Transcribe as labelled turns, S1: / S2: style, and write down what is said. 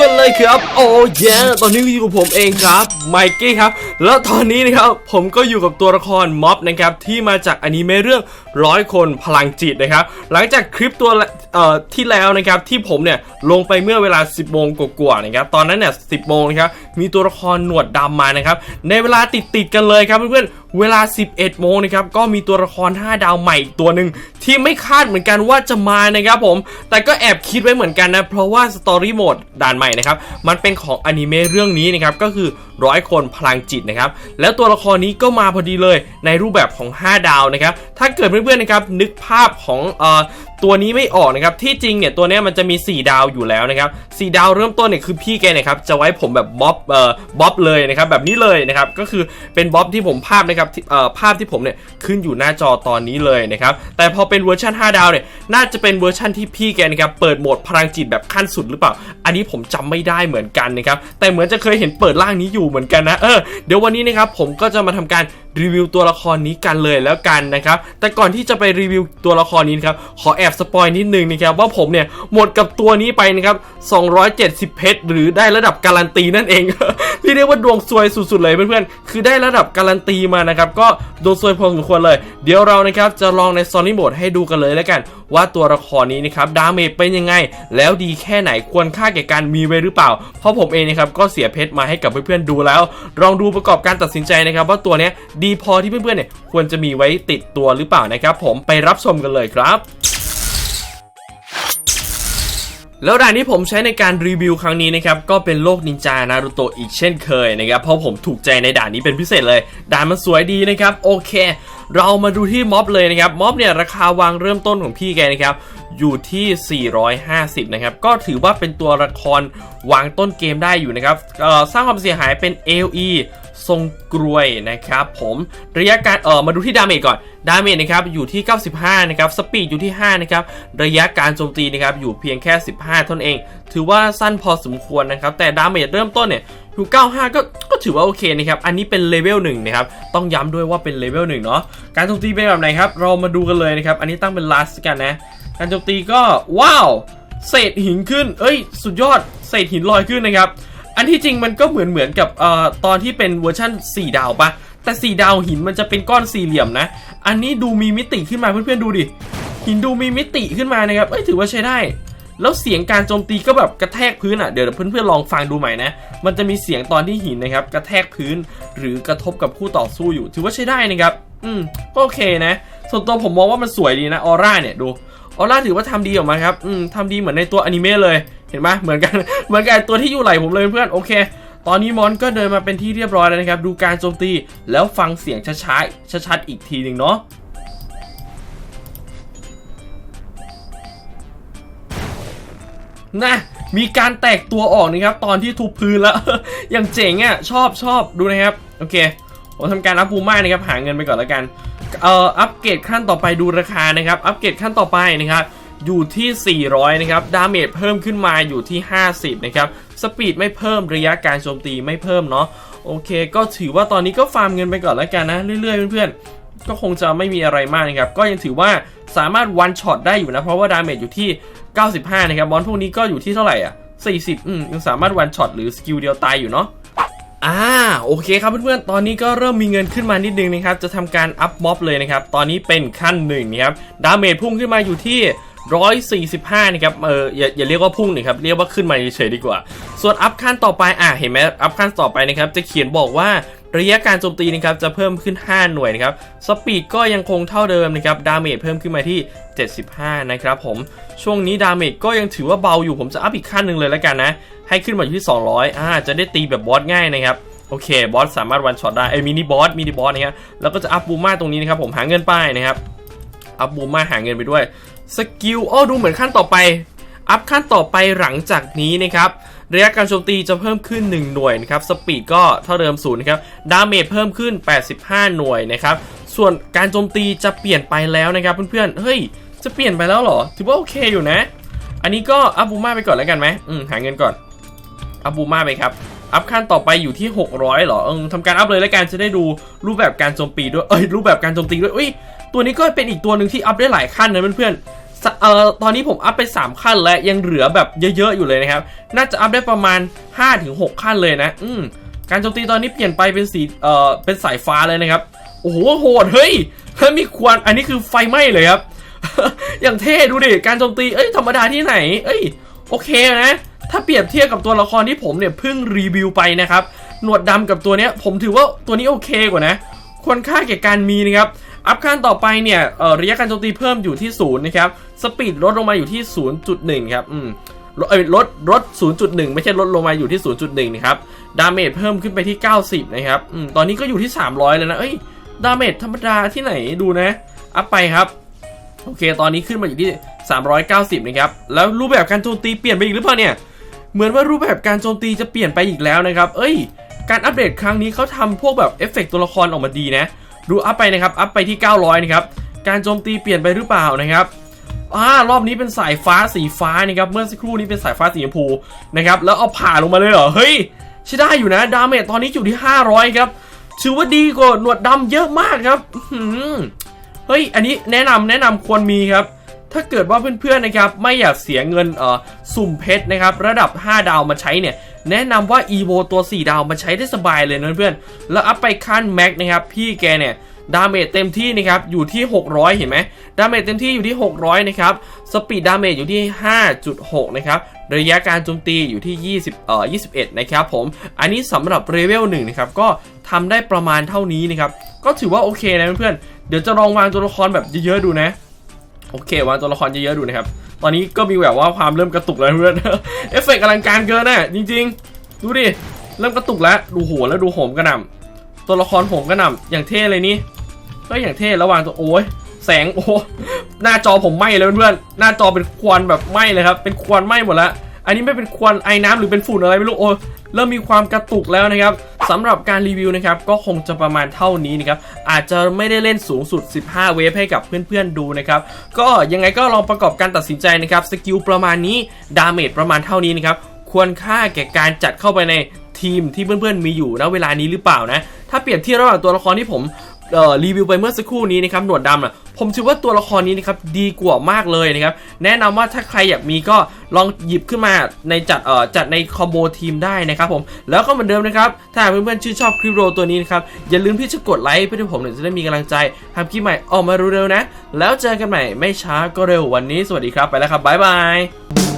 S1: วก็เลยครับ โอ้ยตอนนี้อยู่กับผมเองครับไมกี้ครับ แล้วตอนนี้นะครับผมก็อยู่กับตัวละครม็อบนะครับที่มาจากอนิเมะเรื่องร้อยคนพลังจิตนะครับ หลังจากคลิปตัวเอ่อที่แล้วนะครับที่ผมเนี่ยลงไปเมื่อเวลา 10โมงกว่าๆนะครับตอนนั้นเนี่ย10โมงนะครับมีตัวละครหนวดดำมานะครับในเวลาติดๆกันเลยครับเพื่อนๆเวลา 11โมงนะครับก็มีตัวละคร 5 ดาวใหม่ตัวหนึ่งที่ไม่คาดเหมือนกันว่าจะมานะครับผม แต่ก็แอบคิดไว้เหมือนกันนะเพราะว่าสตอรี่โหมดด่านใหม่นะครับมันเป็นของอนิเมะเรื่องนี้นะครับก็คือร้อยคนพลังจิตนะครับ แล้วตัวละครนี้ก็มาพอดีเลยในรูปแบบของ 5 ดาวนะครับ ถ้าเกิดเพื่อนๆนะครับนึกภาพของเอ่อ ตัวนี้ไม่ออกนะครับที่จริงเนี่ยตัวนี้มันจะมี 4 ดาวอยู่แล้วนะครับ4ดาวเริ่มต้นเนี่ยคือพี่แกเนี่ยครับจะไว้ผมแบบบ๊อบเอ่อบ๊อบเลยนะครับแบบนี้เลยนะครับก็คือเป็นบ๊อบที่ผมภาพนะครับเอ่อภาพที่ผมเนี่ยขึ้นอยู่หน้าจอตอนนี้เลยนะครับแต่พอเป็นเวอร์ชัน5 ดาวเนี่ยน่าจะเป็นเวอร์ชันที่พี่แกนะครับเปิดโหมดพลังจิตแบบขั้นสุดหรือเปล่า อันนี้ผมจำไม่ได้เหมือนกันนะครับแต่เหมือนจะเคยเห็นเปิดร่างนี้อยู่เหมือนกันนะเออเดี๋ยววันนี้นะครับผมก็จะมาทำการรีวิวตัวละครนี้กันเลยแล้วกันนะครับ แต่ก่อนที่จะไปรีวิวตัวละครนี้นครับ ขอแอบสปอยนิดนึงนะครับว่าผมเนี่ยหมดกับตัวนี้ไปนะครับ 270 เพชรหรือได้ระดับการันตีนั่นเองเรียกได้ว่าดวงซวยสุดๆเลยเพื่อนๆ คือได้ระดับการันตีมานะครับ ก็ดวงซวยพอสมควรเลย เดี๋ยวเรานะครับจะลองในซอนนี่โหมดให้ดูกันเลยแล้วกัน ว่าตัวละครนี้นะครับดาเมจเป็นยังไง แล้วดีแค่ไหนควรค่าแก่การมีไว้หรือเปล่า เพราะผมเองนะครับก็เสียเพชรมาให้กับเพื่อนๆดูแล้ว ลองดูประกอบการตัดสินใจนะครับ ว่าตัวนี้ดีพอที่เพื่อนๆเนี่ยควรจะมีไว้ติดตัวหรือเปล่านะครับ ผมไปรับชมกันเลยครับแล้วด่านที่ผมใช้ในการรีวิวครั้งนี้นะครับก็เป็นโลกนินจานารูโตะอีกเช่นเคยนะครับเพราะผมถูกใจในด่านนี้เป็นพิเศษเลย ด่านมันสวยดีนะครับโอเค เรามาดูที่ม็อบเลยนะครับม็อบเนี่ยราคาวางเริ่มต้นของพี่แกนะครับอยู่ที่ 450 นะครับ ก็ถือว่าเป็นตัวละครวางต้นเกมได้อยู่นะครับสร้างความเสียหายเป็น AOE ทรงกรวยนะครับผมระยะการเออมาดูที่ดาเมจก่อนดาเมจนะครับอยู่ที่ 95 นะครับสปีดอยู่ที่ 5 นะครับ ระยะการโจมตีนะครับอยู่เพียงแค่ 15 เท่านั้นเอง ถือว่าสั้นพอสมควรนะครับ แต่ดาเมจเริ่มต้นเนี่ย ดู95 ก็ก็ถือว่าโอเคนะครับ อันนี้เป็นเลเวล1นะครับ ต้องย้ำด้วยว่าเป็นเลเวล1เนาะ การโจมตีเป็นแบบไหนครับ เรามาดูกันเลยนะครับ อันนี้ตั้งเป็น last กันนะ การโจมตีก็ว้าว เศษหินขึ้น เอ้ย สุดยอด เศษหินลอยขึ้นนะครับ อันที่จริงมันก็เหมือนเหมือนกับเอ่อตอนที่เป็นเวอร์ชั่น 4 ดาวปะแต่4ดาวหินมันจะเป็นก้อนสี่เหลี่ยมนะ อันนี้ดูมีมิติขึ้นมาเพื่อนๆดูดิ หินดูมีมิติขึ้นมานะครับ เอ้ยถือว่าใช้ได้ แล้วเสียงการโจมตีก็แบบกระแทกพื้นอะเดี๋ยวเพื่อนๆลองฟังดูใหม่นะ มันจะมีเสียงตอนที่หินนะครับกระแทกพื้นหรือกระทบกับคู่ต่อสู้อยู่ ถือว่าใช้ได้นะครับ อืมก็โอเคนะ ส่วนตัวผมมองว่ามันสวยดีนะออร่าเนี่ยดูออร่าถือว่าทำดีออกมาครับ อืมทำดีเหมือนในตัวอนิเมะเลย เห็นไหมเหมือนกัน เหมือนกับไอ้ตัวที่อยู่ไหลผมเลยเพื่อน โอเค ตอนนี้มอนก็เดินมาเป็นที่เรียบร้อยแล้วนะครับ ดูการโจมตี แล้วฟังเสียงช้าๆชัดๆอีกทีหนึ่งเนาะ นะมีการแตกตัวออกนะครับตอนที่ทุบพื้นแล้วอย่างเจ๋งอะชอบชอบดูนะครับโอเคผมทำการอัพภูมิมานะครับหาเงินไปก่อนแล้วกันเอ่ออัปเกรดขั้นต่อไปดูราคานะครับอัปเกรดขั้นต่อไปนะครับอยู่ที่ 400 นะครับ ดาเมจเพิ่มขึ้นมาอยู่ที่ 50 นะครับ สปีดไม่เพิ่ม ระยะการโจมตีไม่เพิ่มเนาะ โอเค ก็ถือว่าตอนนี้ก็ฟาร์มเงินไปก่อนแล้วกันนะ เรื่อยๆ เพื่อนๆ ก็คงจะไม่มีอะไรมากนะครับ ก็ยังถือว่าสามารถวันช็อตได้อยู่นะ เพราะว่าดาเมจอยู่ที่ 95 นะครับมอนพวกนี้ก็อยู่ที่เท่าไหร่อะ 40 อืมยังสามารถวันช็อตหรือสกิลเดียวตายอยู่เนาะอ่าโอเคครับเพื่อนๆ ตอนนี้ก็เริ่มมีเงินขึ้นมานิดนึงนะครับ จะทำการอัพม็อบเลยนะครับ ตอนนี้เป็นขั้นหนึ่งนะครับ ดาเมจพุ่งขึ้นมาอยู่ที่ 145 นะครับ เอออย่าอย่าเรียกว่าพุ่งหนึ่งครับ เรียกว่าขึ้นมาเฉยๆดีกว่า ส่วนอัพขั้นต่อไป อ่าเห็นไหมอัพขั้นต่อไปนะครับ จะเขียนบอกว่า ระยะการโจมตีนะครับจะเพิ่มขึ้น 5 หน่วยนะครับ สปีดก็ยังคงเท่าเดิมนะครับ ดาเมจเพิ่มขึ้นมาที่ 75 นะครับผม ช่วงนี้ดาเมจก็ยังถือว่าเบาอยู่ ผมจะอัพอีกขั้นหนึ่งเลยแล้วกันนะ ให้ขึ้นมาอยู่ที่ 200 อ่า จะได้ตีแบบบอสง่ายนะครับ โอเค บอสสามารถวันช็อตได้ไอ้มินิบอส มินิบอสนะครับ แล้วก็จะอัพบูมาตรงนี้นะครับผม หาเงินไปนะครับ อัพบูมาหาเงินไปด้วย สกิลอ้อดูเหมือนขั้นต่อไป อัพขั้นต่อไปหลังจากนี้นะครับ ระยะการโจมตีจะเพิ่มขึ้น 1 หน่วยนะครับสปีดก็เท่าเดิมศูนย์นะครับดาเมจเพิ่มขึ้น 85 หน่วยนะครับส่วนการโจมตีจะเปลี่ยนไปแล้วนะครับเพื่อนๆเฮ้ยจะเปลี่ยนไปแล้วเหรอ ถือว่าโอเคอยู่นะ อันนี้ก็อัพบูมาไปก่อนแล้วกันไหมอืมหาเงินก่อนอัพบูมาไปครับอัพขั้นต่อไปอยู่ที่ 600เหรอเออทำการอัพเลยแล้วกันจะได้ดูรูปแบบการโจมตีด้วยเอ้ยรูปแบบการโจมตีด้วยอุ้ยตัวนี้ก็เป็นอีกตัวหนึ่งที่อัพได้หลายขั้นนะเพื่อนๆ เอ่อตอนนี้ผมอัพไป 3 ขั้นแล้วยังเหลือแบบเยอะๆอยู่เลยนะครับ น่าจะอัพได้ประมาณ 5-6 ขั้นเลยนะ อืมการโจมตีตอนนี้เปลี่ยนไปเป็นสีเอ่อเป็นสายฟ้าเลยนะครับ โอ้โหโหดเฮ้ยเฮ้ยมีควันอันนี้คือไฟไหม้เลยครับ อย่างเท่ดูดิการโจมตีเอ้ยธรรมดาที่ไหน เอ้ยโอเคนะ ถ้าเปรียบเทียบกับตัวละครที่ผมเนี่ยเพิ่งรีวิวไปนะครับหนวดดำกับตัวเนี้ยผมถือว่าตัวนี้โอเคกว่านะควรค่าแก่การมีนะครับ อัพขั้นต่อไปเนี่ยระยะการโจมตีเพิ่มอยู่ที่0นะครับสปีดลดลงมาอยู่ที่ 0.1 ครับอืมลดเอ้ยลดลด 0.1 ไม่ใช่ลดลงมาอยู่ที่ 0.1 นะครับ ดาเมจเพิ่มขึ้นไปที่ 90 นะครับอืมตอนนี้ก็อยู่ที่ 300 แล้วนะ เอ้ย ดาเมจธรรมดาที่ไหนดูนะ อัพไปครับ โอเค ตอนนี้ขึ้นมาอยู่ที่ 390 นะครับ แล้วรูปแบบการโจมตีเปลี่ยนไปอีกหรือเปล่าเนี่ย เหมือนว่ารูปแบบการโจมตีจะเปลี่ยนไปอีกแล้วนะครับ เอ้ย การอัปเดตครั้งนี้เขาทำพวกแบบเอฟเฟกต์ตัวละครออกมาดีนะ ดูอัพไปนะครับ อัพไปที่ 900 นะครับ การโจมตีเปลี่ยนไปหรือเปล่านะครับอ่ารอบนี้เป็นสายฟ้าสีฟ้านะครับ เมื่อสักครู่นี้เป็นสายฟ้าสีชมพูนะครับ แล้วเอาผ่าลงมาเลยเหรอ เฮ้ยใช่ได้อยู่นะ ดาเมจตอนนี้อยู่ที่ 500 ครับ ถือว่าดีกว่าหนวดดำเยอะมากครับเฮ้ย อันนี้แนะนำแนะนำควรมีครับ ถ้าเกิดว่าเพื่อนๆนะครับ ไม่อยากเสียเงินเอ่อสุ่มเพชรนะครับ ระดับ 5 ดาวมาใช้เนี่ย แนะนำว่า EVO ตัว 4 ดาวมาใช้ได้สบายเลยนะเพื่อนๆแล้วอัพไปขั้นแม็กนะครับพี่แกเนี่ยดาเมจเต็มที่นะครับอยู่ที่ 600 เห็นไหมดาเมจเต็มที่อยู่ที่ 600 นะครับ สปีดดาเมจอยู่ที่ 5.6 นะครับ ระยะการโจมตีอยู่ที่ 20 เอ่อ 21 นะครับผม อันนี้สำหรับเลเวล1นะครับ ก็ทำได้ประมาณเท่านี้นะครับ ก็ถือว่าโอเคนะเพื่อนๆ เดี๋ยวจะลองวางตัวละครแบบเยอะๆดูนะ โอเควางตัวละครเยอะๆดูนะครับ ตอนนี้ก็มีแบบว่าความเริ่มกระตุกแล้วเพื่อนเอฟเฟกต์อลังการเกินน่ะจริง ๆ ดูดิเริ่มกระตุกแล้วดูโหแล้วดูโหมกระหน่ำตัวละครโหมกระหน่ำอย่างเท่เลยนี่ก็อย่างเท่ระหว่างตัวโอ้ยแสงโอ้หน้าจอผมไหม้เลยเพื่อนหน้าจอเป็นควันแบบไหม้เลยครับเป็นควันไหม้หมดแล้ว อันนี้ไม่เป็นควันไอ้น้ำหรือเป็นฝุ่นอะไรไม่รู้โอ้เริ่มมีความกระตุกแล้วนะครับสำหรับการรีวิวนะครับก็คงจะประมาณเท่านี้นะครับอาจจะไม่ได้เล่นสูงสุด 15 เวฟให้กับเพื่อนๆดูนะครับก็ยังไงก็ลองประกอบการตัดสินใจนะครับสกิลประมาณนี้ดาเมจประมาณเท่านี้นะครับควรค่าแก่การจัดเข้าไปในทีมที่เพื่อนๆมีอยู่ณเวลานี้หรือเปล่านะถ้าเปรียบเทียบระหว่างตัวละครที่ผมรีวิวไปเมื่อสักครู่นี้นะครับหนวดดำอะ ผมถือว่าตัวละครนี้นะครับดีกว่ามากเลยนะครับแนะนำว่าถ้าใครอยากมีก็ลองหยิบขึ้นมาในจัดเอ่อจัดในคอมโบทีมได้นะครับผมแล้วก็เหมือนเดิมนะครับถ้าเพื่อนๆชื่นชอบคลิปโรตัวนี้นะครับอย่าลืมที่จะกดไลค์เพื่อที่ผมเนี่ยจะได้มีกำลังใจทำคลิปใหม่ออกมาเร็วๆนะ แล้วเจอกันใหม่ไม่ช้าก็เร็ววันนี้สวัสดีครับไปแล้วครับบ๊ายบาย